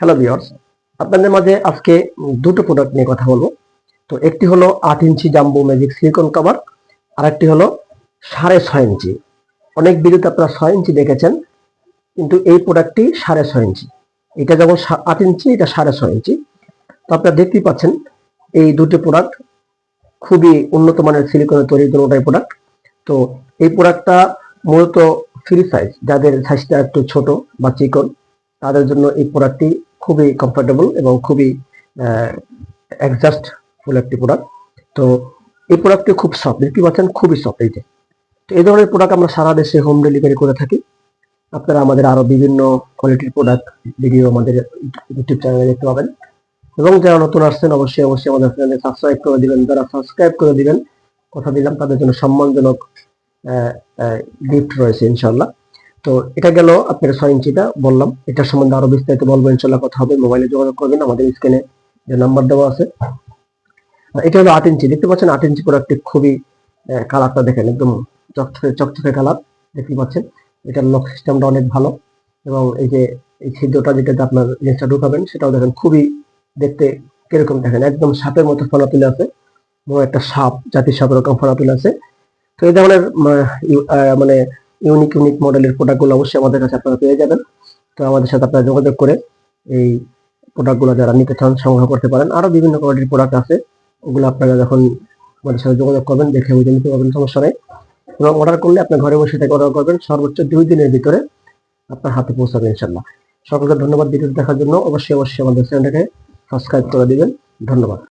Hello viewers আপনাদের মাঝে আজকে দুটো প্রোডাক্ট নিয়ে কথা বলব। তো একটি হলো আট inch jumbo magic silicone cover আর একটি হলো সাড়ে ছয় ইঞ্চি। অনেক ভিডিওতে আপনারা ছয় ইঞ্চি দেখেছেন, কিন্তু এই প্রোডাক্টটি সাড়ে ছয় ইঞ্চি। এটা যেমন আট ইঞ্চি, এটা সাড়ে ছয় ইঞ্চি। তো আপনারা দেখতেই পাচ্ছেন, এই দুটো প্রোডাক্ট খুবই উন্নত মানের সিলিকনের তৈরি দুটোটাই প্রোডাক্ট তো এই প্রোডাক্টটা মূলত ফ্রি সাইজ যাদের সাইজটা একটু ছোট বা চিকন। তাদের জন্য এই প্রোডাক্টটি খুবই কমফোর্টেবল এবং খুবই ফুল একটি প্রোডাক্ট তো এই প্রোডাক্টটি খুব সফট দেখতে পাচ্ছেন খুবই সফট এই যে। তো এই ধরনের প্রোডাক্ট আমরা সারা দেশে হোম ডেলিভারি করে থাকি। আপনারা আমাদের আরও বিভিন্ন কোয়ালিটির প্রোডাক্ট ভিডিও আমাদের ইউটিউব চ্যানেলে দেখতে পাবেন। এবং যারা নতুন আসছেন, অবশ্যই অবশ্যই আমাদের চ্যানেলে সাবস্ক্রাইব করে দিবেন। যারা সাবস্ক্রাইব করে দিবেন, কথা দিলাম, তাদের জন্য সম্মানজনক গিফট রয়েছে ইনশাল্লাহ তো এটা গেল আপনার ছয় ইঞ্চিটা, বললাম। এটার সম্বন্ধে আরও বিস্তারিত বলব ইনশাল্লাহ কথা হবে। মোবাইলে যোগাযোগ করবেন, আমাদের স্ক্রিনে যে নাম্বার দেওয়া আছে। এটা হলো আট ইঞ্চি, দেখতে পাচ্ছেন আট ইঞ্চি প্রোডাক্টটি খুবই কালারটা দেখেন, একদম চকচকে চকচকে কালার দেখতে পাচ্ছেন? এটার লক সিস্টেমটা অনেক ভালো এবং এই যে, এই ছিদ্রটা যেটাতে আপনার জিনিসটা ঢুকাবেন, সেটাও দেখেন খুবই দেখতে কীরকম দেখেন, একদম সাপের মতো ফোনা তুলে আছে এবং একটা সাপ, জাতির সাপের রকম ফোনা তুলে আছে। তো এই ধরনের মানে ইউনিক ইউনিক মডেলের প্রোডাক্টগুলো অবশ্যই আমাদের কাছে আপনারা পেয়ে যাবেন। তো আমাদের সাথে আপনারা যোগাযোগ করে এই প্রোডাক্টগুলো যারা নিতে চান, সংগ্রহ করতে পারেন। আরও বিভিন্ন কোয়ালিটির প্রোডাক্ট আছে, ওগুলো আপনারা যখন আমাদের সাথে যোগাযোগ করবেন, দেখে বুঝে নিতে পারবেন, সমস্যা নেই। এবং অর্ডার করলে আপনি ঘরে বসে থেকে অর্ডার করবেন, সর্বোচ্চ দুই দিনের ভিতরে আপনার হাতে পৌঁছাবে ইনশাল্লাহ সকলকে ধন্যবাদ ভিডিও দেখার জন্য। অবশ্যই অবশ্যই আমাদের চ্যানেলটাকে সাবস্ক্রাইব করে দিবেন। ধন্যবাদ।